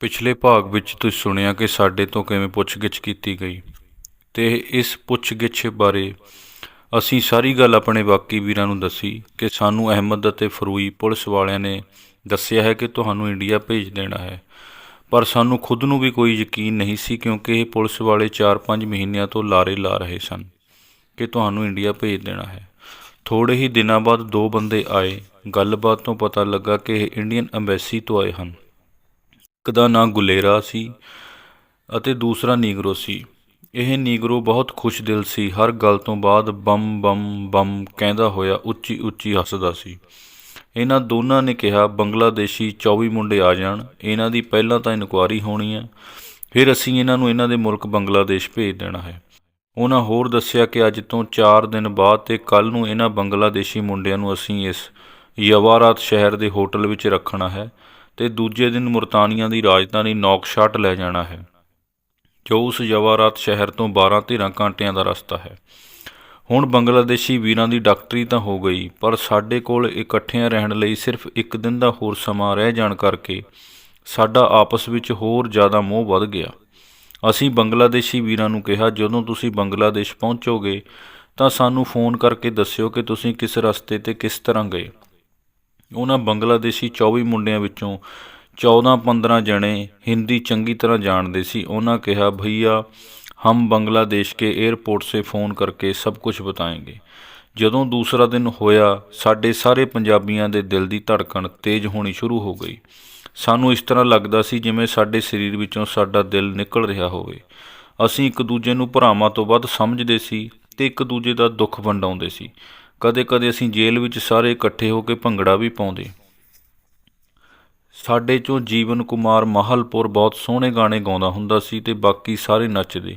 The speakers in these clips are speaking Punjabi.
ਪਿਛਲੇ ਭਾਗ ਵਿੱਚ ਤੁਸੀਂ ਸੁਣਿਆ ਕਿ ਸਾਡੇ ਤੋਂ ਕਿਵੇਂ ਪੁੱਛਗਿੱਛ ਕੀਤੀ ਗਈ ਤੇ ਇਸ ਪੁੱਛਗਿੱਛ ਬਾਰੇ ਅਸੀਂ ਸਾਰੀ ਗੱਲ ਆਪਣੇ ਬਾਕੀ ਵੀਰਾਂ ਨੂੰ ਦੱਸੀ ਕਿ ਸਾਨੂੰ ਅਹਿਮਦ ਅਤੇ ਫਰੂਈ ਪੁਲਿਸ ਵਾਲਿਆਂ ਨੇ ਦੱਸਿਆ ਹੈ ਕਿ ਤੁਹਾਨੂੰ ਇੰਡੀਆ ਭੇਜ ਦੇਣਾ ਹੈ। ਪਰ ਸਾਨੂੰ ਖੁਦ ਨੂੰ ਵੀ ਕੋਈ ਯਕੀਨ ਨਹੀਂ ਸੀ ਕਿਉਂਕਿ ਇਹ ਪੁਲਿਸ ਵਾਲੇ 4-5 ਮਹੀਨਿਆਂ ਤੋਂ ਲਾਰੇ ਲਾ ਰਹੇ ਸਨ ਕਿ ਤੁਹਾਨੂੰ ਇੰਡੀਆ ਭੇਜ ਦੇਣਾ ਹੈ। ਥੋੜੇ ਹੀ ਦਿਨਾਂ ਬਾਅਦ ਦੋ ਬੰਦੇ ਆਏ। ਗੱਲਬਾਤ ਤੋਂ ਪਤਾ ਲੱਗਾ ਕਿ ਇਹ ਇੰਡੀਅਨ ਐਮਬੈਸੀ ਤੋਂ ਆਏ ਹਨ। ਇੱਕ ਦਾ ਨਾਂ ਗੁਲੇਰਾ ਸੀ ਅਤੇ ਦੂਸਰਾ ਨੀਗਰੋ ਸੀ। ਇਹ ਨੀਗਰੋ ਬਹੁਤ ਖੁਸ਼ਦਿਲ ਸੀ। ਹਰ ਗੱਲ ਤੋਂ ਬਾਅਦ ਬੰਮ ਬੰਮ ਬੰਮ ਕਹਿੰਦਾ ਹੋਇਆ ਉੱਚੀ ਉੱਚੀ ਹੱਸਦਾ ਸੀ। ਇਹਨਾਂ ਦੋਨਾਂ ਨੇ ਕਿਹਾ, ਬੰਗਲਾਦੇਸ਼ੀ 24 ਮੁੰਡੇ ਆ ਜਾਣ। ਇਹਨਾਂ ਦੀ ਪਹਿਲਾਂ ਤਾਂ ਇਨਕੁਆਰੀ ਹੋਣੀ ਹੈ। ਫਿਰ ਅਸੀਂ ਇਹਨਾਂ ਨੂੰ ਇਹਨਾਂ ਦੇ ਮੁਲਕ ਬੰਗਲਾਦੇਸ਼ ਭੇਜ ਦੇਣਾ ਹੈ। ਉਹਨਾਂ ਹੋਰ ਦੱਸਿਆ ਕਿ ਅੱਜ ਤੋਂ 4 ਦਿਨ ਬਾਅਦ ਤੇ ਕੱਲ ਨੂੰ ਇਹਨਾਂ ਬੰਗਲਾਦੇਸ਼ੀ ਮੁੰਡਿਆਂ ਨੂੰ ਅਸੀਂ ਇਸ ਯਵਾਰਾਤ ਸ਼ਹਿਰ ਦੇ ਹੋਟਲ ਵਿੱਚ ਰੱਖਣਾ ਹੈ। ਤੇ ਦੂਜੇ ਦਿਨ ਮੁਰਤਾਨੀਆਂ ਦੀ ਰਾਜਧਾਨੀ ਨੌਕਸ਼ਾਟ ਲੈ ਜਾਣਾ ਹੈ, ਜੋ ਉਸ ਯਵਾਰਾਤ ਸ਼ਹਿਰ ਤੋਂ 12-13 ਘੰਟਿਆਂ ਦਾ ਰਸਤਾ ਹੈ। ਹੁਣ ਬੰਗਲਾਦੇਸ਼ੀ ਵੀਰਾਂ ਦੀ ਡਾਕਟਰੀ ਤਾਂ ਹੋ ਗਈ, ਪਰ ਸਾਡੇ ਕੋਲ ਇਕੱਠਿਆਂ ਰਹਿਣ ਲਈ ਸਿਰਫ ਇੱਕ ਦਿਨ ਦਾ ਹੋਰ ਸਮਾਂ ਰਹਿ ਜਾਣ ਕਰਕੇ ਸਾਡਾ ਆਪਸ ਵਿੱਚ ਹੋਰ ਜ਼ਿਆਦਾ ਮੋਹ ਵੱਧ ਗਿਆ। ਅਸੀਂ ਬੰਗਲਾਦੇਸ਼ੀ ਵੀਰਾਂ ਨੂੰ ਕਿਹਾ, ਜਦੋਂ ਤੁਸੀਂ ਬੰਗਲਾਦੇਸ਼ ਪਹੁੰਚੋਗੇ, ਤਾਂ ਸਾਨੂੰ ਫੋਨ ਕਰਕੇ ਦੱਸਿਓ ਕਿ ਤੁਸੀਂ ਕਿਸ ਰਸਤੇ ਤੇ ਕਿਸ ਤਰ੍ਹਾਂ ਗਏ। ਉਹਨਾਂ ਬੰਗਲਾਦੇਸ਼ੀ 24 ਮੁੰਡਿਆਂ ਵਿੱਚੋਂ 14-15 ਜਣੇ ਹਿੰਦੀ ਚੰਗੀ ਤਰ੍ਹਾਂ ਜਾਣਦੇ ਸੀ। ਉਹਨਾਂ ਕਿਹਾ, ਭਈਆ, ਹਮ ਬੰਗਲਾਦੇਸ਼ ਕੇ एयरपोर्ट ਸੇ ਫੋਨ ਕਰਕੇ ਸਭ कुछ बताएंगे ਜਦੋਂ ਦੂਸਰਾ ਦਿਨ ਹੋਇਆ, ਸਾਡੇ ਸਾਰੇ ਪੰਜਾਬੀਆਂ ਦੇ ਦਿਲ ਦੀ ਧੜਕਣ ਤੇਜ਼ ਹੋਣੀ ਸ਼ੁਰੂ ਹੋ ਗਈ। ਸਾਨੂੰ ਇਸ ਤਰ੍ਹਾਂ ਲੱਗਦਾ ਸੀ ਜਿਵੇਂ ਸਾਡੇ ਸਰੀਰ ਵਿੱਚੋਂ ਸਾਡਾ ਦਿਲ ਨਿਕਲ ਰਿਹਾ ਹੋਵੇ। ਅਸੀਂ ਇੱਕ ਦੂਜੇ ਨੂੰ ਭਰਾਵਾਂ ਤੋਂ ਵੱਧ ਸਮਝਦੇ ਸੀ ਤੇ ਇੱਕ ਦੂਜੇ ਦਾ ਦੁੱਖ ਵੰਡਾਉਂਦੇ ਸੀ। ਕਦੇ-ਕਦੇ ਅਸੀਂ ਜੇਲ੍ਹ ਵਿੱਚ ਸਾਰੇ ਇਕੱਠੇ ਹੋ ਕੇ ਭੰਗੜਾ ਵੀ ਪਾਉਂਦੇ। ਸਾਡੇ ਚੋਂ ਜੀਵਨ ਕੁਮਾਰ ਮਾਹਲਪੁਰ ਬਹੁਤ ਸੋਹਣੇ ਗਾਣੇ ਗਾਉਂਦਾ ਹੁੰਦਾ ਸੀ ਤੇ ਬਾਕੀ ਸਾਰੇ ਨੱਚਦੇ।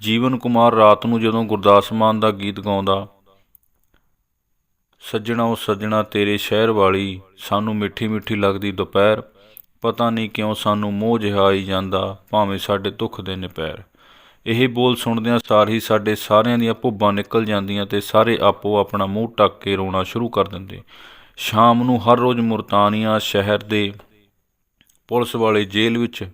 ਜੀਵਨ ਕੁਮਾਰ ਰਾਤ ਨੂੰ ਜਦੋਂ ਗੁਰਦਾਸ ਮਾਨ ਦਾ ਗੀਤ ਗਾਉਂਦਾ, ਸੱਜਣਾ ਉਹ ਸੱਜਣਾ, ਤੇਰੇ ਸ਼ਹਿਰ ਵਾਲੀ, ਸਾਨੂੰ ਮਿੱਠੀ ਮਿੱਠੀ ਲੱਗਦੀ ਦੁਪਹਿਰ। ਪਤਾ ਨਹੀਂ ਕਿਉਂ ਸਾਨੂੰ ਮੋਹ ਜਿਹਾ ਆਈ ਜਾਂਦਾ, ਭਾਵੇਂ ਸਾਡੇ ਦੁੱਖ ਦੇ ਨਿਪੈਰ। ਇਹ ਬੋਲ ਸੁਣਦਿਆਂ ਸਾਰ ਹੀ ਸਾਡੇ ਸਾਰਿਆਂ ਦੀਆਂ ਭੁੱਬਾਂ ਨਿਕਲ ਜਾਂਦੀਆਂ ਤੇ ਸਾਰੇ ਆਪੋ ਆਪਣਾ ਮੂੰਹ ਟੱਕ ਕੇ ਰੋਣਾ ਸ਼ੁਰੂ ਕਰ ਦਿੰਦੇ। ਸ਼ਾਮ ਨੂੰ ਹਰ ਰੋਜ਼ ਮੁਰਤਾਨੀਆ ਸ਼ਹਿਰ ਦੇ ਪੁਲਿਸ ਵਾਲੇ ਜੇਲ੍ਹ ਵਿੱਚ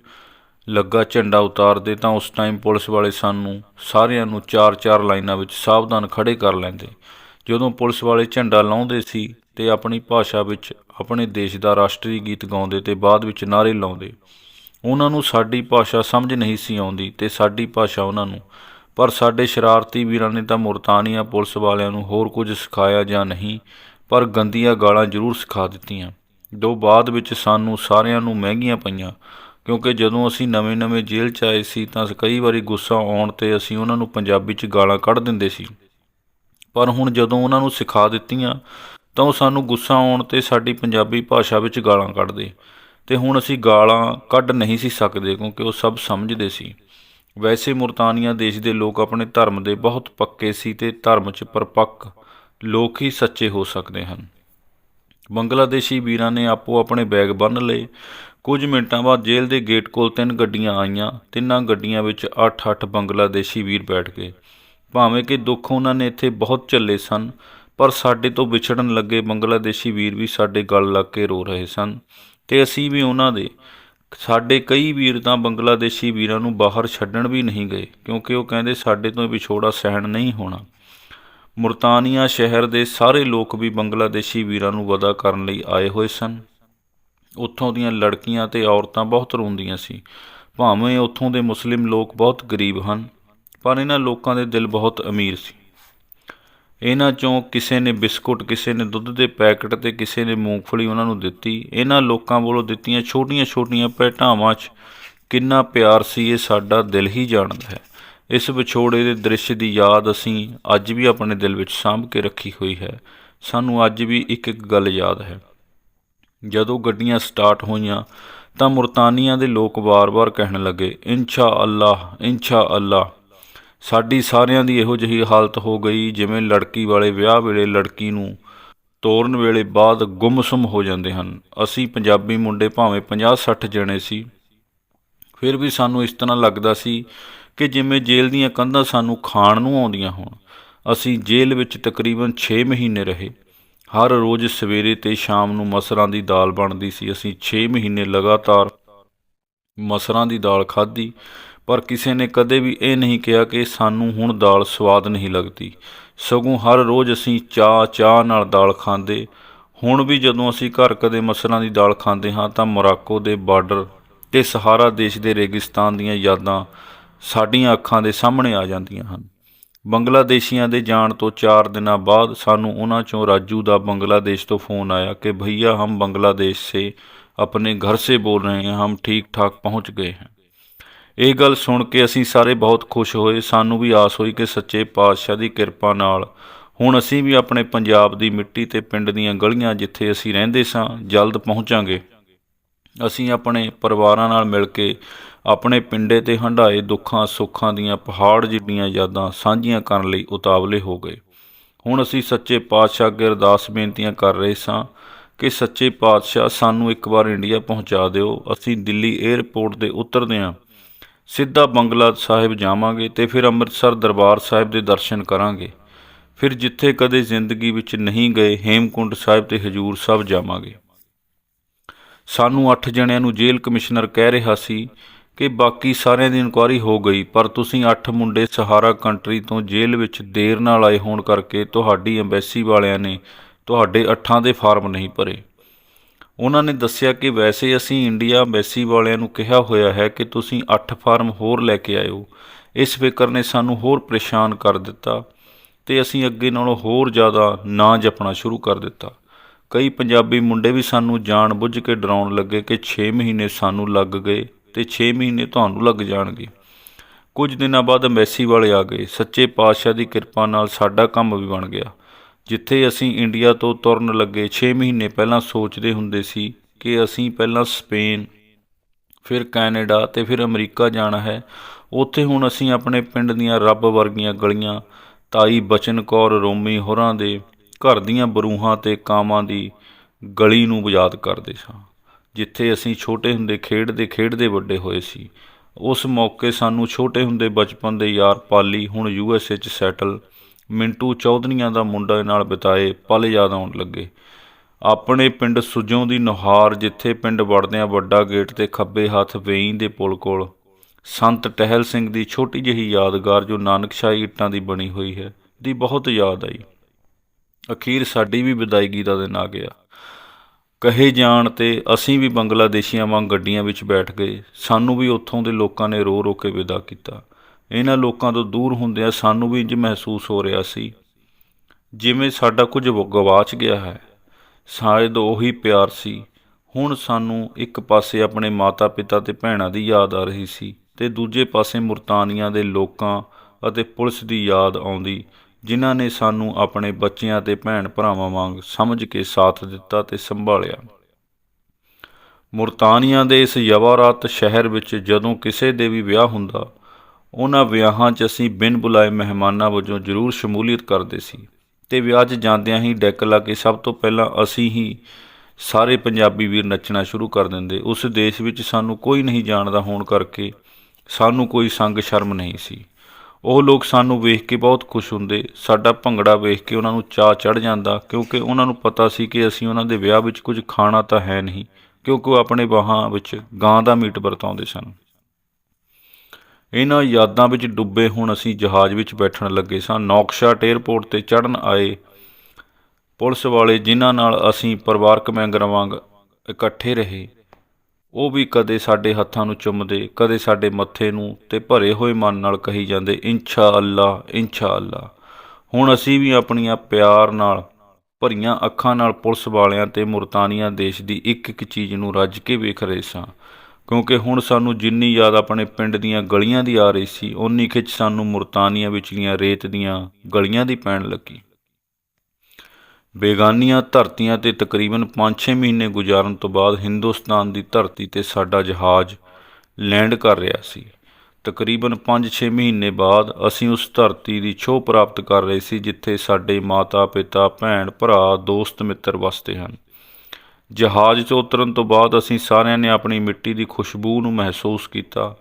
ਲੱਗਾ ਝੰਡਾ ਉਤਾਰਦੇ ਤਾਂ ਉਸ ਟਾਈਮ ਪੁਲਿਸ ਵਾਲੇ ਸਾਨੂੰ ਸਾਰਿਆਂ ਨੂੰ ਚਾਰ-ਚਾਰ ਲਾਈਨਾਂ ਵਿੱਚ ਸਾਵਧਾਨ ਖੜੇ ਕਰ ਲੈਂਦੇ। ਜਦੋਂ ਪੁਲਿਸ ਵਾਲੇ ਝੰਡਾ ਲਾਉਂਦੇ ਸੀ ਤੇ ਆਪਣੀ ਭਾਸ਼ਾ ਵਿੱਚ ਆਪਣੇ ਦੇਸ਼ ਦਾ ਰਾਸ਼ਟਰੀ ਗੀਤ ਗਾਉਂਦੇ ਤੇ ਬਾਅਦ ਵਿੱਚ ਨਾਰੇ ਲਾਉਂਦੇ। ਉਹਨਾਂ ਨੂੰ ਸਾਡੀ ਭਾਸ਼ਾ ਸਮਝ ਨਹੀਂ ਸੀ ਆਉਂਦੀ ਤੇ ਸਾਡੀ ਭਾਸ਼ਾ ਉਹਨਾਂ ਨੂੰ। ਪਰ ਸਾਡੇ ਸ਼ਰਾਰਤੀ ਵੀਰਾਂ ਨੇ ਤਾਂ ਮੁਰਤਾਨੀਆ ਪੁਲਿਸ ਵਾਲਿਆਂ ਨੂੰ ਹੋਰ ਕੁਝ ਸਿਖਾਇਆ ਜਾਂ ਨਹੀਂ, ਪਰ ਗੰਦੀਆਂ ਗਾਲਾਂ ਜ਼ਰੂਰ ਸਿਖਾ ਦਿੱਤੀਆਂ। ਦੋ ਬਾਅਦ ਵਿੱਚ ਸਾਨੂੰ ਸਾਰਿਆਂ ਨੂੰ ਮਹਿੰਗੀਆਂ ਪਈਆਂ, ਕਿਉਂਕਿ ਜਦੋਂ ਅਸੀਂ ਨਵੇਂ-ਨਵੇਂ ਜੇਲ੍ਹ 'ਚ ਆਏ ਸੀ ਤਾਂ ਕਈ ਵਾਰੀ ਗੁੱਸਾ ਆਉਣ ਤੇ ਅਸੀਂ ਉਹਨਾਂ ਨੂੰ ਪੰਜਾਬੀ 'ਚ ਗਾਲਾਂ ਕੱਢ ਦਿੰਦੇ ਸੀ। ਪਰ ਹੁਣ ਜਦੋਂ ਉਹਨਾਂ ਨੂੰ ਸਿਖਾ ਦਿੱਤੀਆਂ, ਤਾਂ ਉਹ ਸਾਨੂੰ ਗੁੱਸਾ ਆਉਣ ਤੇ ਸਾਡੀ ਪੰਜਾਬੀ ਭਾਸ਼ਾ ਵਿੱਚ ਗਾਲਾਂ ਕੱਢਦੇ। ਤੇ ਹੁਣ ਅਸੀਂ ਗਾਲਾਂ ਕੱਢ ਨਹੀਂ ਸੀ ਸਕਦੇ ਕਿਉਂਕਿ ਉਹ ਸਭ ਸਮਝਦੇ ਸੀ। ਵੈਸੇ ਮੁਰਤਾਨੀਆ ਦੇਸ਼ ਦੇ ਲੋਕ ਆਪਣੇ ਧਰਮ ਦੇ ਬਹੁਤ ਪੱਕੇ ਸੀ ਤੇ ਧਰਮ 'ਚ ਪਰਪੱਕ ਲੋਕ ਹੀ ਸੱਚੇ ਹੋ ਸਕਦੇ ਹਨ। ਬੰਗਲਾਦੇਸ਼ੀ ਵੀਰਾਂ ਨੇ ਆਪੋ ਆਪਣੇ ਬੈਗ ਬੰਨ ਲਏ। ਕੁਝ ਮਿੰਟਾਂ ਬਾਅਦ ਜੇਲ੍ਹ ਦੇ ਗੇਟ ਕੋਲ ਤਿੰਨ ਗੱਡੀਆਂ ਆਈਆਂ। ਤਿੰਨਾਂ ਗੱਡੀਆਂ ਵਿੱਚ 8-8 ਬੰਗਲਾਦੇਸ਼ੀ ਵੀਰ ਬੈਠ ਗਏ। ਭਾਵੇਂ ਕਿ ਦੁੱਖ ਉਹਨਾਂ ਨੇ ਇੱਥੇ ਬਹੁਤ ਝੱਲੇ ਸਨ, ਪਰ ਸਾਡੇ ਤੋਂ ਵਿਛੜਨ ਲੱਗੇ ਬੰਗਲਾਦੇਸ਼ੀ ਵੀਰ ਵੀ ਸਾਡੇ ਗੱਲ ਲੱਗ ਕੇ ਰੋ ਰਹੇ ਸਨ। ਤੇ ਅਸੀਂ ਵੀ ਉਹਨਾਂ ਦੇ, ਸਾਡੇ ਕਈ ਵੀਰ ਤਾਂ ਬੰਗਲਾਦੇਸ਼ੀ ਵੀਰਾਂ ਨੂੰ ਬਾਹਰ ਛੱਡਣ ਵੀ ਨਹੀਂ ਗਏ, ਕਿਉਂਕਿ ਉਹ ਕਹਿੰਦੇ ਸਾਡੇ ਤੋਂ ਵਿਛੋੜਾ ਸਹਿਣ ਨਹੀਂ ਹੋਣਾ। ਮੁਰਤਾਨੀਆ ਸ਼ਹਿਰ ਦੇ ਸਾਰੇ ਲੋਕ ਵੀ ਬੰਗਲਾਦੇਸ਼ੀ ਵੀਰਾਂ ਨੂੰ ਵਦਾ ਕਰਨ ਲਈ ਆਏ ਹੋਏ ਸਨ। ਉੱਥੋਂ ਦੀਆਂ ਲੜਕੀਆਂ ਤੇ ਔਰਤਾਂ ਬਹੁਤ ਰੋਂਦੀਆਂ ਸੀ। ਭਾਵੇਂ ਉੱਥੋਂ ਦੇ ਮੁਸਲਿਮ ਲੋਕ ਬਹੁਤ ਗਰੀਬ ਹਨ, ਪਰ ਇਹਨਾਂ ਲੋਕਾਂ ਦੇ ਦਿਲ ਬਹੁਤ ਅਮੀਰ ਸੀ। ਇਹਨਾਂ ਚੋਂ ਕਿਸੇ ਨੇ ਬਿਸਕੁਟ, ਕਿਸੇ ਨੇ ਦੁੱਧ ਦੇ ਪੈਕਟ ਤੇ ਕਿਸੇ ਨੇ ਮੂੰਗਫਲੀ ਉਹਨਾਂ ਨੂੰ ਦਿੱਤੀ। ਇਹਨਾਂ ਲੋਕਾਂ ਵੱਲੋਂ ਦਿੱਤੀਆਂ ਛੋਟੀਆਂ-ਛੋਟੀਆਂ ਭੇਟਾਵਾਂ 'ਚ ਕਿੰਨਾ ਪਿਆਰ ਸੀ ਇਹ ਸਾਡਾ ਦਿਲ ਹੀ ਜਾਣਦਾ ਹੈ। ਇਸ ਵਿਛੋੜੇ ਦੇ ਦ੍ਰਿਸ਼ ਦੀ ਯਾਦ ਅਸੀਂ ਅੱਜ ਵੀ ਆਪਣੇ ਦਿਲ ਵਿੱਚ ਸਾਂਭ ਕੇ ਰੱਖੀ ਹੋਈ ਹੈ। ਸਾਨੂੰ ਅੱਜ ਵੀ ਇੱਕ ਇੱਕ ਗੱਲ ਯਾਦ ਹੈ। ਜਦੋਂ ਗੱਡੀਆਂ ਸਟਾਰਟ ਹੋਈਆਂ ਤਾਂ ਮੁਰਤਾਨੀਆਂ ਦੇ ਲੋਕ ਵਾਰ-ਵਾਰ ਕਹਿਣ ਲੱਗੇ, ਇਨਸ਼ਾ ਅੱਲਾਹ ਇਨਸ਼ਾ ਅੱਲਾਹ। ਸਾਡੀ ਸਾਰਿਆਂ ਦੀ ਇਹੋ ਜਿਹੀ ਹਾਲਤ ਹੋ ਗਈ ਜਿਵੇਂ ਲੜਕੀ ਵਾਲੇ ਵਿਆਹ ਵੇਲੇ ਲੜਕੀ ਨੂੰ ਤੋਰਨ ਵੇਲੇ ਬਾਅਦ ਗੁੰਮਸੁਮ ਹੋ ਜਾਂਦੇ ਹਨ। ਅਸੀਂ ਪੰਜਾਬੀ ਮੁੰਡੇ ਭਾਵੇਂ 50-60 ਜਣੇ ਸੀ, ਫਿਰ ਵੀ ਸਾਨੂੰ ਇਸ ਤਰ੍ਹਾਂ ਲੱਗਦਾ ਸੀ ਕਿ ਜਿਵੇਂ ਜੇਲ੍ਹ ਦੀਆਂ ਕੰਧਾਂ ਸਾਨੂੰ ਖਾਣ ਨੂੰ ਆਉਂਦੀਆਂ ਹੋਣ। ਅਸੀਂ ਜੇਲ੍ਹ ਵਿੱਚ ਤਕਰੀਬਨ 6 ਮਹੀਨੇ ਰਹੇ। ਹਰ ਰੋਜ਼ ਸਵੇਰੇ ਤੇ ਸ਼ਾਮ ਨੂੰ ਮਸਰਾਂ ਦੀ ਦਾਲ ਬਣਦੀ ਸੀ। ਅਸੀਂ 6 ਮਹੀਨੇ ਲਗਾਤਾਰ ਮਸਰਾਂ ਦੀ ਦਾਲ ਖਾਧੀ। ਪਰ ਕਿਸੇ ਨੇ ਕਦੇ ਵੀ ਇਹ ਨਹੀਂ ਕਿਹਾ ਕਿ ਸਾਨੂੰ ਹੁਣ ਦਾਲ ਸਵਾਦ ਨਹੀਂ ਲੱਗਦੀ। ਸਗੋਂ ਹਰ ਰੋਜ਼ ਅਸੀਂ ਚਾਹ ਚਾਹ ਨਾਲ ਦਾਲ ਖਾਂਦੇ। ਹੁਣ ਵੀ ਜਦੋਂ ਅਸੀਂ ਘਰ ਕਦੇ ਮਸਰਾਂ ਦੀ ਦਾਲ ਖਾਂਦੇ ਹਾਂ ਤਾਂ ਮੋਰਾਕੋ ਦੇ ਬਾਰਡਰ ਤੇ ਸਹਾਰਾ ਦੇਸ਼ ਦੇ ਰੇਗਿਸਤਾਨ ਦੀਆਂ ਯਾਦਾਂ ਸਾਡੀਆਂ ਅੱਖਾਂ ਦੇ ਸਾਹਮਣੇ ਆ ਜਾਂਦੀਆਂ ਹਨ। ਬੰਗਲਾਦੇਸ਼ੀਆਂ ਦੇ ਜਾਣ ਤੋਂ 4 ਦਿਨਾਂ ਬਾਅਦ ਸਾਨੂੰ ਉਹਨਾਂ ਚੋਂ ਰਾਜੂ ਦਾ ਬੰਗਲਾਦੇਸ਼ ਤੋਂ ਫੋਨ ਆਇਆ ਕਿ ਭਈਆ, ਹਮ ਬੰਗਲਾਦੇਸ਼ ਸੇ ਆਪਣੇ ਘਰ ਸੇ ਬੋਲ ਰਹੇ ਹਾਂ, ਹਮ ਠੀਕ ਠਾਕ ਪਹੁੰਚ ਗਏ ਹਾਂ। ਇਹ ਗੱਲ ਸੁਣ ਕੇ ਅਸੀਂ ਸਾਰੇ ਬਹੁਤ ਖੁਸ਼ ਹੋਏ। ਸਾਨੂੰ ਵੀ ਆਸ ਹੋਈ ਕਿ ਸੱਚੇ ਪਾਤਸ਼ਾਹ ਦੀ ਕਿਰਪਾ ਨਾਲ ਹੁਣ ਅਸੀਂ ਵੀ ਆਪਣੇ ਪੰਜਾਬ ਦੀ ਮਿੱਟੀ ਤੇ ਪਿੰਡ ਦੀਆਂ ਗਲੀਆਂ ਜਿੱਥੇ ਅਸੀਂ ਰਹਿੰਦੇ ਸਾਂ, ਜਲਦ ਪਹੁੰਚਾਂਗੇ। ਅਸੀਂ ਆਪਣੇ ਪਰਿਵਾਰਾਂ ਨਾਲ ਮਿਲ ਕੇ ਆਪਣੇ ਪਿੰਡੇ ਤੇ ਹੰਢਾਏ ਦੁੱਖਾਂ, ਸੁੱਖਾਂ ਦੀਆਂ ਪਹਾੜ ਜਿੱਡੀਆਂ ਯਾਦਾਂ ਸਾਂਝੀਆਂ ਕਰਨ ਲਈ ਉਤਾਵਲੇ ਹੋ ਗਏ। ਹੁਣ ਅਸੀਂ ਸੱਚੇ ਪਾਤਸ਼ਾਹ ਅੱਗੇ ਅਰਦਾਸ ਬੇਨਤੀਆਂ ਕਰ ਰਹੇ ਸਾਂ ਕਿ ਸੱਚੇ ਪਾਤਸ਼ਾਹ ਸਾਨੂੰ ਇੱਕ ਵਾਰ ਇੰਡੀਆ ਪਹੁੰਚਾ ਦਿਓ। ਅਸੀਂ ਦਿੱਲੀ 에ਅਰਪੋਰਟ ਤੇ ਉਤਰਦੇ ਹਾਂ ਸਿੱਧਾ ਬੰਗਲਾ ਸਾਹਿਬ ਜਾਵਾਂਗੇ ਤੇ ਫਿਰ ਅੰਮ੍ਰਿਤਸਰ ਦਰਬਾਰ ਸਾਹਿਬ ਦੇ ਦਰਸ਼ਨ ਕਰਾਂਗੇ। ਫਿਰ ਜਿੱਥੇ ਕਦੇ ਜ਼ਿੰਦਗੀ ਵਿੱਚ ਨਹੀਂ ਗਏ, ਹੇਮਕੁੰਡ ਸਾਹਿਬ ਤੇ ਹਜੂਰ ਸਾਹਿਬ ਜਾਵਾਂਗੇ। ਸਾਨੂੰ 8 ਜਣਿਆਂ ਨੂੰ ਜੇਲ੍ਹ ਕਮਿਸ਼ਨਰ ਕਹਿ ਰਿਹਾ ਸੀ ਕਿ ਬਾਕੀ ਸਾਰਿਆਂ ਦੀ ਇਨਕੁਆਰੀ ਹੋ ਗਈ, ਪਰ ਤੁਸੀਂ 8 ਮੁੰਡੇ ਸਹਾਰਾ ਕੰਟਰੀ ਤੋਂ ਜੇਲ੍ਹ ਵਿੱਚ ਦੇਰ ਨਾਲ ਆਏ ਹੋਣ ਕਰਕੇ ਤੁਹਾਡੀ ਐਮਬੈਸੀ ਵਾਲਿਆਂ ਨੇ ਤੁਹਾਡੇ 8 ਦੇ ਫਾਰਮ ਨਹੀਂ ਭਰੇ। ਉਹਨਾਂ ਨੇ ਦੱਸਿਆ ਕਿ ਵੈਸੇ ਅਸੀਂ ਇੰਡੀਆ ਐਮਬੈਸੀ ਵਾਲਿਆਂ ਨੂੰ ਕਿਹਾ ਹੋਇਆ ਹੈ ਕਿ ਤੁਸੀਂ 8 ਫਾਰਮ ਹੋਰ ਲੈ ਕੇ ਆਇਓ। ਇਸ ਫਿਕਰ ਨੇ ਸਾਨੂੰ ਹੋਰ ਪਰੇਸ਼ਾਨ ਕਰ ਦਿੱਤਾ ਤੇ ਅਸੀਂ ਅੱਗੇ ਨਾਲੋਂ ਹੋਰ ਜ਼ਿਆਦਾ ਨਾ ਜਪਣਾ ਸ਼ੁਰੂ ਕਰ ਦਿੱਤਾ। ਕਈ ਪੰਜਾਬੀ ਮੁੰਡੇ ਵੀ ਸਾਨੂੰ ਜਾਣ ਬੁੱਝ ਕੇ ਡਰਾਉਣ ਲੱਗੇ ਕਿ 6 ਮਹੀਨੇ ਸਾਨੂੰ ਲੱਗ ਗਏ ਤੇ 6 ਮਹੀਨੇ ਤੁਹਾਨੂੰ ਲੱਗ ਜਾਣਗੇ। ਕੁਝ ਦਿਨਾਂ ਬਾਅਦ ਐਮਬੈਸੀ ਵਾਲੇ ਆ ਗਏ। ਸੱਚੇ ਪਾਤਸ਼ਾਹ ਦੀ ਕਿਰਪਾ ਨਾਲ ਸਾਡਾ ਕੰਮ ਵੀ ਬਣ ਗਿਆ। ਜਿੱਥੇ ਅਸੀਂ ਇੰਡੀਆ ਤੋਂ ਤੁਰਨ ਲੱਗੇ 6 ਮਹੀਨੇ ਪਹਿਲਾਂ ਸੋਚਦੇ ਹੁੰਦੇ ਸੀ ਕਿ ਅਸੀਂ ਪਹਿਲਾਂ ਸਪੇਨ, ਫਿਰ ਕੈਨੇਡਾ ਤੇ ਫਿਰ ਅਮਰੀਕਾ ਜਾਣਾ ਹੈ। ਉੱਥੇ ਹੁਣ ਅਸੀਂ ਆਪਣੇ ਪਿੰਡ ਦੀਆਂ ਰੱਬ ਵਰਗੀਆਂ ਗਲੀਆਂ, ਤਾਈ ਬਚਨ ਕੌਰ, ਰੋਮੀ ਹੋਰਾਂ ਦੇ ਘਰ ਦੀਆਂ ਬਰੂਹਾਂ ਤੇ ਕਾਮਾਂ ਦੀ ਗਲੀ ਨੂੰ ਯਾਦ ਕਰਦੇ ਸਾਂ, ਜਿੱਥੇ ਅਸੀਂ ਛੋਟੇ ਹੁੰਦੇ ਖੇਡਦੇ ਖੇਡਦੇ ਵੱਡੇ ਹੋਏ ਸੀ। ਉਸ ਮੌਕੇ ਸਾਨੂੰ ਛੋਟੇ ਹੁੰਦੇ ਬਚਪਨ ਦੇ ਯਾਰ ਪਾਲੀ ਹੁਣ ਯੂ ਐਸ ਏ 'ਚ ਸੈਟਲ ਮਿੰਟੂ ਚੌਧਰੀਆਂ ਦਾ ਮੁੰਡਾ ਨਾਲ ਬਿਤਾਏ, ਪਲ ਯਾਦ ਆਉਣ ਲੱਗੇ। ਆਪਣੇ ਪਿੰਡ ਸੁਜੋਂ ਦੀ ਨੁਹਾਰ, ਜਿੱਥੇ ਪਿੰਡ ਵੜਦਿਆਂ ਵੱਡਾ ਗੇਟ ਤੇ ਖੱਬੇ ਹੱਥ ਵੇਈ ਦੇ ਪੁਲ ਕੋਲ। ਸੰਤ ਟਹਿਲ ਸਿੰਘ ਦੀ ਛੋਟੀ ਜਿਹੀ ਯਾਦਗਾਰ ਜੋ ਨਾਨਕਸ਼ਾਹੀ ਇੱਟਾਂ ਦੀ ਬਣੀ ਹੋਈ ਹੈ, ਦੀ ਬਹੁਤ ਯਾਦ ਆਈ। ਅਖੀਰ ਸਾਡੀ ਵੀ ਵਿਦਾਇਗੀ ਦਾ ਦਿਨ ਆ ਗਿਆ। ਕਹੇ ਜਾਣ ਤੇ ਅਸੀਂ ਵੀ ਬੰਗਲਾਦੇਸ਼ੀਆਂ ਵਾਂਗ ਗੱਡੀਆਂ ਵਿੱਚ ਬੈਠ ਗਏ। ਸਾਨੂੰ ਵੀ ਉੱਥੋਂ ਦੇ ਲੋਕਾਂ ਨੇ ਰੋ ਰੋ ਕੇ ਵਿਦਾ ਕੀਤਾ। ਇਹਨਾਂ ਲੋਕਾਂ ਤੋਂ ਦੂਰ ਹੁੰਦਿਆਂ ਸਾਨੂੰ ਵੀ ਇੰਜ ਮਹਿਸੂਸ ਹੋ ਰਿਹਾ ਸੀ। ਜਿਵੇਂ ਸਾਡਾ ਕੁਝ ਗਵਾਚ ਗਿਆ ਹੈ, ਸ਼ਾਇਦ ਉਹੀ ਪਿਆਰ ਸੀ। ਹੁਣ ਸਾਨੂੰ ਇੱਕ ਪਾਸੇ ਆਪਣੇ ਮਾਤਾ-ਪਿਤਾ ਤੇ ਭੈਣਾਂ ਦੀ ਯਾਦ ਆ ਰਹੀ ਸੀ ਤੇ ਦੂਜੇ ਪਾਸੇ ਮੁਰਤਾਨੀਆਂ ਦੇ ਲੋਕਾਂ ਅਤੇ ਪੁਲਿਸ ਦੀ ਯਾਦ ਆਉਂਦੀ, ਜਿਨ੍ਹਾਂ ਨੇ ਸਾਨੂੰ ਆਪਣੇ ਬੱਚਿਆਂ ਤੇ ਭੈਣ ਭਰਾਵਾਂ ਵਾਂਗ ਸਮਝ ਕੇ ਸਾਥ ਦਿੱਤਾ ਤੇ ਸੰਭਾਲਿਆ। ਮੁਰਤਾਨੀਆਂ ਦੇ ਇਸ ਯਵਾਰਾਤ ਸ਼ਹਿਰ ਵਿੱਚ ਜਦੋਂ ਕਿਸੇ ਦੇ ਵੀ ਵਿਆਹ ਹੁੰਦਾ ਉਹਨਾਂ ਵਿਆਹਾਂ 'ਚ ਅਸੀਂ ਬਿਨ ਬੁਲਾਏ ਮਹਿਮਾਨਾਂ ਵਜੋਂ ਜ਼ਰੂਰ ਸ਼ਮੂਲੀਅਤ ਕਰਦੇ ਸੀ। ਤੇ ਵਿਆਹ 'ਚ ਜਾਂਦਿਆਂ ਹੀ ਡੈਕ ਲਾ ਕੇ ਸਭ ਤੋਂ ਪਹਿਲਾਂ ਅਸੀਂ ਹੀ ਸਾਰੇ ਪੰਜਾਬੀ ਵੀਰ ਨੱਚਣਾ ਸ਼ੁਰੂ ਕਰ ਦਿੰਦੇ। ਉਸ ਦੇਸ਼ ਵਿੱਚ ਸਾਨੂੰ ਕੋਈ ਨਹੀਂ ਜਾਣਦਾ ਹੋਣ ਕਰਕੇ ਸਾਨੂੰ ਕੋਈ ਸੰਗ ਸ਼ਰਮ ਨਹੀਂ ਸੀ। ਉਹ ਲੋਕ ਸਾਨੂੰ ਵੇਖ ਕੇ ਬਹੁਤ ਖੁਸ਼ ਹੁੰਦੇ। ਸਾਡਾ ਭੰਗੜਾ ਵੇਖ ਕੇ ਉਹਨਾਂ ਨੂੰ ਚਾਹ ਚੜ ਜਾਂਦਾ ਕਿਉਂਕਿ ਉਹਨਾਂ ਨੂੰ ਪਤਾ ਸੀ ਕਿ ਅਸੀਂ ਉਹਨਾਂ ਦੇ ਵਿਆਹ ਵਿੱਚ ਕੁਝ ਖਾਣਾ ਤਾਂ ਹੈ ਨਹੀਂ ਕਿਉਂਕਿ ਉਹ ਆਪਣੇ ਬਾਹਾਂ ਵਿੱਚ ਗਾਂ ਦਾ ਮੀਟ ਵਰਤਾਉਂਦੇ ਸਨ। ਇਹਨਾਂ ਯਾਦਾਂ ਵਿੱਚ ਡੁੱਬੇ ਹੁਣ ਅਸੀਂ ਜਹਾਜ਼ ਵਿੱਚ ਬੈਠਣ ਲੱਗੇ ਸਾਂ। ਨੌਕਸ਼ਾਟ 에ਅਰਪੋਰਟ ਤੇ ਚੜਨ ਆਏ ਪੁਲਿਸ ਵਾਲੇ, ਜਿਨ੍ਹਾਂ ਨਾਲ ਅਸੀਂ ਪਰਿਵਾਰਕ ਮੈਂਬਰਾਂ ਵਾਂਗ ਇਕੱਠੇ ਰਹੇ। ਉਹ ਵੀ ਕਦੇ ਸਾਡੇ ਹੱਥਾਂ ਨੂੰ ਚੁੰਮਦੇ, ਕਦੇ ਸਾਡੇ ਮੱਥੇ ਨੂੰ ਤੇ ਭਰੇ ਹੋਏ ਮਨ ਨਾਲ ਕਹੀ ਜਾਂਦੇ ਇਨਸ਼ਾ ਅੱਲਾ ਇਨਸ਼ਾ ਅੱਲਾ। ਹੁਣ ਅਸੀਂ ਵੀ ਆਪਣੀਆਂ ਪਿਆਰ ਨਾਲ, ਭਰੀਆਂ ਅੱਖਾਂ ਨਾਲ ਪੁਲਿਸ ਵਾਲਿਆਂ ਤੇ ਮੁਰਤਾਨੀਆਂ ਦੇਸ਼ ਦੀ ਇੱਕ ਇੱਕ ਚੀਜ਼ ਨੂੰ ਰੱਜ ਕੇ ਵੇਖ ਰਹੇ ਸਾਂ। ਕਿਉਂਕਿ ਹੁਣ ਸਾਨੂੰ ਜਿੰਨੀ ਯਾਦ ਆਪਣੇ ਪਿੰਡ ਦੀਆਂ ਗਲੀਆਂ ਦੀ ਆ ਰਹੀ ਸੀ, ਓਨੀ ਖਿੱਚ ਸਾਨੂੰ ਮੁਰਤਾਨੀਆਂ ਵਿਚਲੀਆਂ ਰੇਤ ਦੀਆਂ ਗਲੀਆਂ ਦੀ ਪੈਣ ਲੱਗੀ। ਬੇਗਾਨੀਆਂ ਧਰਤੀਆਂ ਤੇ ਤਕਰੀਬਨ 5-6 ਮਹੀਨੇ ਗੁਜ਼ਾਰਨ ਤੋਂ ਬਾਅਦ ਹਿੰਦੁਸਤਾਨ ਦੀ ਧਰਤੀ ਤੇ ਸਾਡਾ ਜਹਾਜ਼ ਲੈਂਡ ਕਰ ਰਿਹਾ ਸੀ। ਤਕਰੀਬਨ 5-6 ਮਹੀਨੇ ਬਾਅਦ ਅਸੀਂ ਉਸ ਧਰਤੀ ਦੀ ਛੋਹ ਪ੍ਰਾਪਤ ਕਰ ਰਹੇ ਸੀ, ਜਿੱਥੇ ਸਾਡੇ ਮਾਤਾ ਪਿਤਾ ਭੈਣ ਭਰਾ ਦੋਸਤ ਮਿੱਤਰ ਵਸਦੇ ਹਨ। ਜਹਾਜ਼ 'ਚ ਉਤਰਨ ਤੋਂ ਬਾਅਦ ਅਸੀਂ ਸਾਰਿਆਂ ਨੇ ਆਪਣੀ ਮਿੱਟੀ ਦੀ ਖੁਸ਼ਬੂ ਨੂੰ ਮਹਿਸੂਸ ਕੀਤਾ।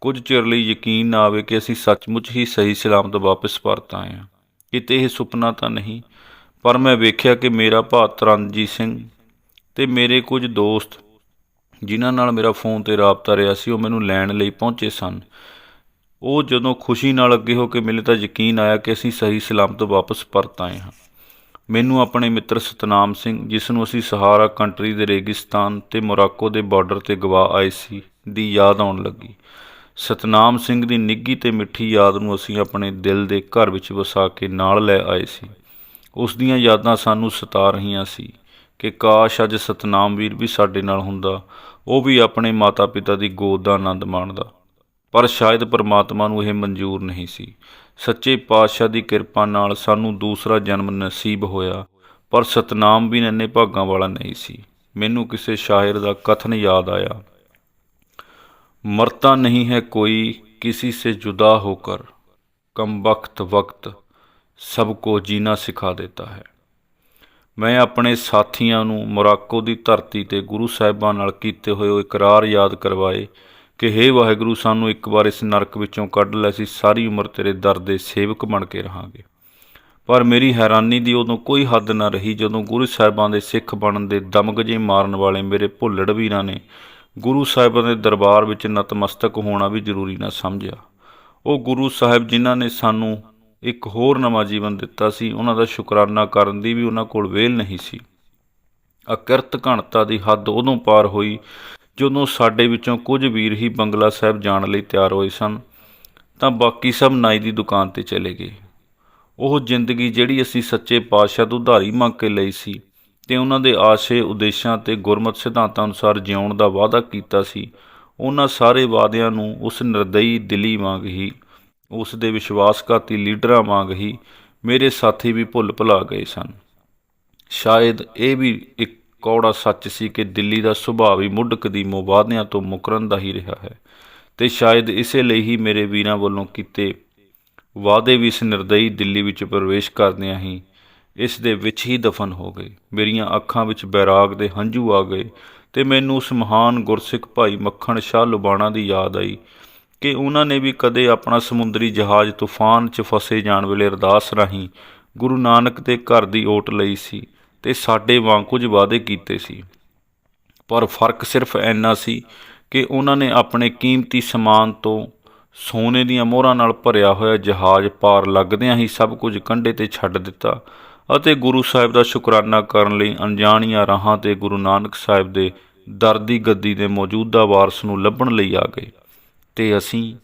ਕੁਝ ਚਿਰ ਲਈ ਯਕੀਨ ਨਾ ਆਵੇ ਕਿ ਅਸੀਂ ਸੱਚਮੁੱਚ ਹੀ ਸਹੀ ਸਲਾਮਤ ਵਾਪਸ ਪਰਤ ਆਏ ਹਾਂ। ਕਿਤੇ ਇਹ ਸੁਪਨਾ ਤਾਂ ਨਹੀਂ, ਪਰ ਮੈਂ ਵੇਖਿਆ ਕਿ ਮੇਰਾ ਭਾ ਤਰਨਜੀਤ ਸਿੰਘ ਤੇ ਮੇਰੇ ਕੁਝ ਦੋਸਤ ਜਿਨ੍ਹਾਂ ਨਾਲ ਮੇਰਾ ਫੋਨ ਤੇ ਰਾਬਤਾ ਰਿਹਾ ਸੀ, ਉਹ ਮੈਨੂੰ ਲੈਣ ਲਈ ਪਹੁੰਚੇ ਸਨ। ਉਹ ਜਦੋਂ ਖੁਸ਼ੀ ਨਾਲ ਅੱਗੇ ਹੋ ਕੇ ਮਿਲੇ ਤਾਂ ਯਕੀਨ ਆਇਆ ਕਿ ਅਸੀਂ ਸਹੀ ਸਲਾਮਤ ਵਾਪਸ ਪਰਤ ਆਏ ਹਾਂ। ਮੈਨੂੰ ਆਪਣੇ ਮਿੱਤਰ ਸਤਨਾਮ ਸਿੰਘ, ਜਿਸ ਨੂੰ ਅਸੀਂ ਸਹਾਰਾ ਕੰਟਰੀ ਦੇ ਰੇਗਿਸਤਾਨ ਤੇ ਮੋਰਾਕੋ ਦੇ ਬਾਰਡਰ ਤੇ ਗਵਾ ਆਏ ਸੀ, ਦੀ ਯਾਦ ਆਉਣ ਲੱਗੀ। ਸਤਨਾਮ ਸਿੰਘ ਦੀ ਨਿੱਗੀ ਤੇ ਮਿੱਠੀ ਯਾਦ ਨੂੰ ਅਸੀਂ ਆਪਣੇ ਦਿਲ ਦੇ ਘਰ ਵਿੱਚ ਵਸਾ ਕੇ ਨਾਲ ਲੈ ਆਏ ਸੀ। ਉਸ ਦੀਆਂ ਯਾਦਾਂ ਸਾਨੂੰ ਸਤਾ ਰਹੀਆਂ ਸੀ ਕਿ ਕਾਸ਼ ਅੱਜ ਸਤਨਾਮ ਵੀਰ ਵੀ ਸਾਡੇ ਨਾਲ ਹੁੰਦਾ, ਉਹ ਵੀ ਆਪਣੇ ਮਾਤਾ-ਪਿਤਾ ਦੀ ਗੋਦ ਦਾ ਆਨੰਦ ਮਾਣਦਾ। ਪਰ ਸ਼ਾਇਦ ਪਰਮਾਤਮਾ ਨੂੰ ਇਹ ਮਨਜ਼ੂਰ ਨਹੀਂ ਸੀ ਸੱਚੇ ਪਾਤਸ਼ਾਹ ਦੀ ਕਿਰਪਾ ਨਾਲ ਸਾਨੂੰ ਦੂਸਰਾ ਜਨਮ ਨਸੀਬ ਹੋਇਆ ਪਰ ਸਤਨਾਮ ਵੀ ਨੰਨੇ ਭਾਗਾਂ ਵਾਲਾ ਨਹੀਂ ਸੀ ਮੈਨੂੰ ਕਿਸੇ ਸ਼ਾਇਰ ਦਾ ਕਥਨ ਯਾਦ ਆਇਆ मरता नहीं है कोई किसी से जुदा होकर कम वक्त वक्त सबको जीना सिखा देता है ਮੈਂ ਆਪਣੇ ਸਾਥੀਆਂ ਨੂੰ ਮੋਰਾਕੋ ਦੀ ਧਰਤੀ ਤੇ ਗੁਰੂ ਸਾਹਿਬਾਂ ਨਾਲ ਕੀਤੇ ਹੋਏ ਉਹ ਇਕਰਾਰ ਯਾਦ ਕਰਵਾਏ ਕਿ ਹੇ ਵਾਹਿਗੁਰੂ, ਸਾਨੂੰ ਇੱਕ ਵਾਰ ਇਸ ਨਰਕ ਵਿੱਚੋਂ ਕੱਢ ਲੈ, ਅਸੀਂ ਸਾਰੀ ਉਮਰ ਤੇਰੇ ਦਰ ਦੇ ਸੇਵਕ ਬਣ ਕੇ ਰਹਾਂਗੇ। ਪਰ ਮੇਰੀ ਹੈਰਾਨੀ ਦੀ ਉਦੋਂ ਕੋਈ ਹੱਦ ਨਾ ਰਹੀ ਜਦੋਂ ਗੁਰੂ ਸਾਹਿਬਾਂ ਦੇ ਸਿੱਖ ਬਣਨ ਦੇ ਦਮਗਜੇ ਮਾਰਨ ਵਾਲੇ ਮੇਰੇ ਭੁੱਲੜ ਵੀਰਾਂ ਨੇ ਗੁਰੂ ਸਾਹਿਬਾਂ ਦੇ ਦਰਬਾਰ ਵਿੱਚ ਨਤਮਸਤਕ ਹੋਣਾ ਵੀ ਜ਼ਰੂਰੀ ਨਾ ਸਮਝਿਆ। ਉਹ ਗੁਰੂ ਸਾਹਿਬ ਜਿਨ੍ਹਾਂ ਨੇ ਸਾਨੂੰ ਇੱਕ ਹੋਰ ਨਵਾਂ ਜੀਵਨ ਦਿੱਤਾ ਸੀ, ਉਹਨਾਂ ਦਾ ਸ਼ੁਕਰਾਨਾ ਕਰਨ ਦੀ ਵੀ ਉਹਨਾਂ ਕੋਲ ਵੇਲ ਨਹੀਂ ਸੀ। ਅਕਿਰਤ ਘਣਤਾ ਦੀ ਹੱਦ ਉਦੋਂ ਪਾਰ ਹੋਈ ਜਦੋਂ ਸਾਡੇ ਵਿੱਚੋਂ ਕੁਝ ਵੀਰ ਹੀ ਬੰਗਲਾ ਸਾਹਿਬ ਜਾਣ ਲਈ ਤਿਆਰ ਹੋਏ ਸਨ, ਤਾਂ ਬਾਕੀ ਸਭ ਨਾਈ ਦੀ ਦੁਕਾਨ ਤੇ ਚਲੇ ਗਏ। ਉਹ ਜ਼ਿੰਦਗੀ ਜਿਹੜੀ ਅਸੀਂ ਸੱਚੇ ਪਾਤਸ਼ਾਹ ਤੋਂ ਉਧਾਰੀ ਮੰਗ ਕੇ ਲਈ ਸੀ ਤੇ ਉਹਨਾਂ ਦੇ ਆਸ਼ੇ, ਉਦੇਸ਼ਾਂ ਤੇ ਗੁਰਮਤ ਸਿਧਾਂਤਾਂ ਅਨੁਸਾਰ ਜਿਉਣ ਦਾ ਵਾਅਦਾ ਕੀਤਾ ਸੀ, ਉਹਨਾਂ ਸਾਰੇ ਵਾਅਦਿਆਂ ਨੂੰ ਉਸ ਨਿਰਦਈ ਦਿਲੀ ਵਾਂਗ ਹੀ, ਉਸ ਦੇ ਵਿਸ਼ਵਾਸਘਾਤੀ ਲੀਡਰਾਂ ਵਾਂਗ ਹੀ ਮੇਰੇ ਸਾਥੀ ਵੀ ਭੁੱਲ ਭੁਲਾ ਗਏ ਸਨ। ਸ਼ਾਇਦ ਇਹ ਵੀ ਇੱਕ ਕੌੜਾ ਸੱਚ ਸੀ ਕਿ ਦਿੱਲੀ ਦਾ ਸੁਭਾਅ ਵੀ ਮੁੱਢ ਕਦੀਮੋਂ ਵਾਅਦਿਆਂ ਤੋਂ ਮੁਕਰਨ ਦਾ ਹੀ ਰਿਹਾ ਹੈ। ਤੇ ਸ਼ਾਇਦ ਇਸੇ ਲਈ ਹੀ ਮੇਰੇ ਵੀਰਾਂ ਵੱਲੋਂ ਕੀਤੇ ਵਾਅਦੇ ਵੀ ਇਸ ਨਿਰਦਈ ਦਿੱਲੀ ਵਿੱਚ ਪ੍ਰਵੇਸ਼ ਕਰਦਿਆਂ ਹੀ ਇਸ ਦੇ ਵਿੱਚ ਹੀ ਦਫਨ ਹੋ ਗਏ। ਮੇਰੀਆਂ ਅੱਖਾਂ ਵਿੱਚ ਬੈਰਾਗ ਦੇ ਹੰਝੂ ਆ ਗਏ ਤੇ ਮੈਨੂੰ ਉਸ ਮਹਾਨ ਗੁਰਸਿੱਖ ਭਾਈ ਮੱਖਣ ਸ਼ਾਹ ਲੁਬਾਣਾ ਦੀ ਯਾਦ ਆਈ ਕਿ ਉਹਨਾਂ ਨੇ ਵੀ ਕਦੇ ਆਪਣਾ ਸਮੁੰਦਰੀ ਜਹਾਜ਼ ਤੂਫਾਨ 'ਚ ਫਸੇ ਜਾਣ ਵੇਲੇ ਅਰਦਾਸ ਰਾਹੀਂ ਗੁਰੂ ਨਾਨਕ ਦੇ ਘਰ ਦੀ ਓਟ ਲਈ ਸੀ। ਤੇ ਸਾਡੇ ਵਾਂਗ ਕੁਝ ਵਾਅਦੇ ਕੀਤੇ ਸੀ। ਪਰ ਫ਼ਰਕ ਸਿਰਫ ਇੰਨਾ ਸੀ ਕਿ ਉਹਨਾਂ ਨੇ ਆਪਣੇ ਕੀਮਤੀ ਸਮਾਨ ਤੋਂ ਸੋਨੇ ਦੀਆਂ ਮੋਹਰਾਂ ਨਾਲ ਭਰਿਆ ਹੋਇਆ ਜਹਾਜ਼ ਪਾਰ ਲੱਗਦਿਆਂ ਹੀ ਸਭ ਕੁਝ ਕੰਢੇ ਤੇ ਛੱਡ ਦਿੱਤਾ ਅਤੇ ਗੁਰੂ ਸਾਹਿਬ ਦਾ ਸ਼ੁਕਰਾਨਾ ਕਰਨ ਲਈ ਅਣਜਾਣੀਆਂ ਰਾਹਾਂ ਤੇ ਗੁਰੂ ਨਾਨਕ ਸਾਹਿਬ ਦੇ ਦਰ ਦੀ ਗੱਦੀ ਦੇ ਮੌਜੂਦਾ ਵਾਰਸ ਨੂੰ ਲੱਭਣ ਲਈ ਆ ਗਏ। ਤੇ ਅਸੀਂ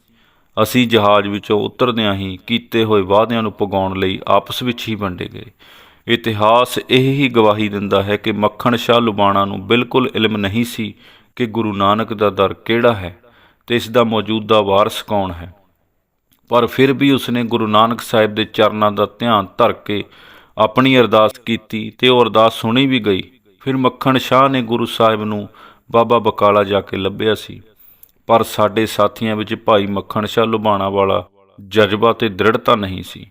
ਅਸੀਂ ਜਹਾਜ਼ ਵਿੱਚੋਂ ਉਤਰਦਿਆਂ ਹੀ ਕੀਤੇ ਹੋਏ ਵਾਅਦਿਆਂ ਨੂੰ ਪਗਾਉਣ ਲਈ ਆਪਸ ਵਿੱਚ ਹੀ ਵੰਡੇ ਗਏ। ਇਤਿਹਾਸ ਇਹ ਹੀ ਗਵਾਹੀ ਦਿੰਦਾ ਹੈ ਕਿ ਮੱਖਣ ਸ਼ਾਹ ਲੁਬਾਣਾ ਨੂੰ ਬਿਲਕੁਲ ਇਲਮ ਨਹੀਂ ਸੀ ਕਿ ਗੁਰੂ ਨਾਨਕ ਦਾ ਦਰ ਕਿਹੜਾ ਹੈ ਤੇ ਇਸ ਦਾ ਮੌਜੂਦਾ ਵਾਰਸ ਕੌਣ ਹੈ। ਪਰ ਫਿਰ ਵੀ ਉਸਨੇ ਗੁਰੂ ਨਾਨਕ ਸਾਹਿਬ ਦੇ ਚਰਨਾਂ ਦਾ ਧਿਆਨ ਧਰ ਕੇ ਆਪਣੀ ਅਰਦਾਸ ਕੀਤੀ ਤੇ ਉਹ ਅਰਦਾਸ ਸੁਣੀ ਵੀ ਗਈ। ਫਿਰ ਮੱਖਣ ਸ਼ਾਹ ਨੇ ਗੁਰੂ ਸਾਹਿਬ ਨੂੰ ਬਾਬਾ ਬਕਾਲਾ ਜਾ ਕੇ ਲੱਭਿਆ ਸੀ। ਪਰ ਸਾਡੇ ਸਾਥੀਆਂ ਵਿੱਚ ਭਾਈ ਮੱਖਣ ਸ਼ਾਹ ਲੁਬਾਣਾ ਵਾਲਾ ਜਜ਼ਬਾ ਤੇ ਦ੍ਰਿੜਤਾ ਨਹੀਂ ਸੀ।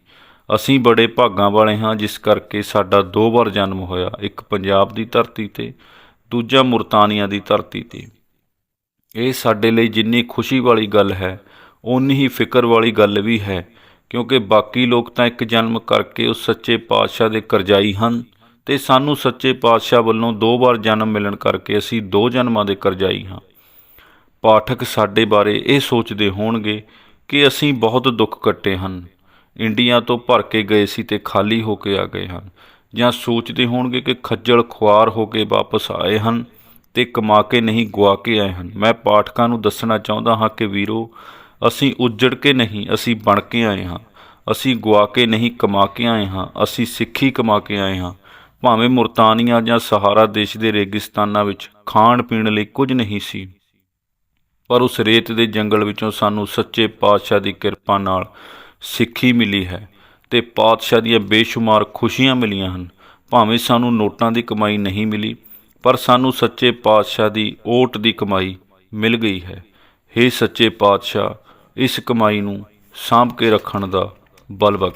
ਅਸੀਂ ਬੜੇ ਭਾਗਾਂ ਵਾਲੇ ਹਾਂ, ਜਿਸ ਕਰਕੇ ਸਾਡਾ ਦੋ ਵਾਰ ਜਨਮ ਹੋਇਆ, ਇੱਕ ਪੰਜਾਬ ਦੀ ਧਰਤੀ ਤੇ, ਦੂਜਾ ਮੁਰਤਾਨੀਆਂ ਦੀ ਧਰਤੀ ਤੇ। ਇਹ ਸਾਡੇ ਲਈ ਜਿੰਨੀ ਖੁਸ਼ੀ ਵਾਲੀ ਗੱਲ ਹੈ, ਓਨੀ ਹੀ ਫਿਕਰ ਵਾਲੀ ਗੱਲ ਵੀ ਹੈ, ਕਿਉਂਕਿ ਬਾਕੀ ਲੋਕ ਤਾਂ ਇੱਕ ਜਨਮ ਕਰਕੇ ਉਸ ਸੱਚੇ ਪਾਤਸ਼ਾਹ ਦੇ ਕਰਜ਼ਾਈ ਹਨ ਤੇ ਸਾਨੂੰ ਸੱਚੇ ਪਾਤਸ਼ਾਹ ਵੱਲੋਂ ਦੋ ਵਾਰ ਜਨਮ ਮਿਲਣ ਕਰਕੇ ਅਸੀਂ ਦੋ ਜਨਮਾਂ ਦੇ ਕਰਜ਼ਾਈ ਹਾਂ। ਪਾਠਕ ਸਾਡੇ ਬਾਰੇ ਇਹ ਸੋਚਦੇ ਹੋਣਗੇ ਕਿ ਅਸੀਂ ਬਹੁਤ ਦੁੱਖ ਕੱਟੇ ਹਨ। ਇੰਡੀਆ ਤੋਂ ਭਰ ਕੇ ਗਏ ਸੀ ਤੇ ਖਾਲੀ ਹੋ ਕੇ ਆ ਗਏ ਹਨ। ਜਾਂ ਸੋਚਦੇ ਹੋਣਗੇ ਕਿ ਖੱਜਲ ਖੁਆਰ ਹੋ ਕੇ ਵਾਪਸ ਆਏ ਹਨ ਤੇ ਕਮਾ ਕੇ ਨਹੀਂ ਗਵਾ ਕੇ ਆਏ ਹਨ। ਮੈਂ ਪਾਠਕਾਂ ਨੂੰ ਦੱਸਣਾ ਚਾਹੁੰਦਾ ਹਾਂ ਕਿ ਵੀਰੋ, ਅਸੀਂ ਉੱਜੜ ਕੇ ਨਹੀਂ, ਅਸੀਂ ਬਣ ਕੇ ਆਏ ਹਾਂ। ਅਸੀਂ ਗਵਾ ਕੇ ਨਹੀਂ, ਕਮਾ ਕੇ ਆਏ ਹਾਂ। ਅਸੀਂ ਸਿੱਖੀ ਕਮਾ ਕੇ ਆਏ ਹਾਂ। ਭਾਵੇਂ ਮੁਰਤਾਨੀਆਂ ਜਾਂ ਸਹਾਰਾ ਦੇਸ਼ ਦੇ ਰੇਗਿਸਤਾਨਾਂ ਵਿੱਚ ਖਾਣ ਪੀਣ ਲਈ ਕੁਝ ਨਹੀਂ ਸੀ, ਪਰ ਉਸ ਰੇਤ ਦੇ ਜੰਗਲ ਵਿੱਚੋਂ ਸਾਨੂੰ ਸੱਚੇ ਪਾਤਸ਼ਾਹ ਦੀ ਕਿਰਪਾ ਨਾਲ ਸਿੱਖੀ ਮਿਲੀ ਹੈ ਤੇ ਪਾਤਸ਼ਾਹ ਦੀਆਂ ਬੇਸ਼ੁਮਾਰ ਖੁਸ਼ੀਆਂ ਮਿਲੀਆਂ ਹਨ। ਭਾਵੇਂ ਸਾਨੂੰ ਨੋਟਾਂ ਦੀ ਕਮਾਈ ਨਹੀਂ ਮਿਲੀ, ਪਰ ਸਾਨੂੰ ਸੱਚੇ ਪਾਤਸ਼ਾਹ ਦੀ ਓਟ ਦੀ ਕਮਾਈ ਮਿਲ ਗਈ ਹੈ। हे ਸੱਚੇ ਪਾਤਸ਼ਾਹ, ਇਸ ਕਮਾਈ ਨੂੰ ਸਾਂਭ ਕੇ ਰੱਖਣ ਦਾ ਬਲ ਬਖਸ਼।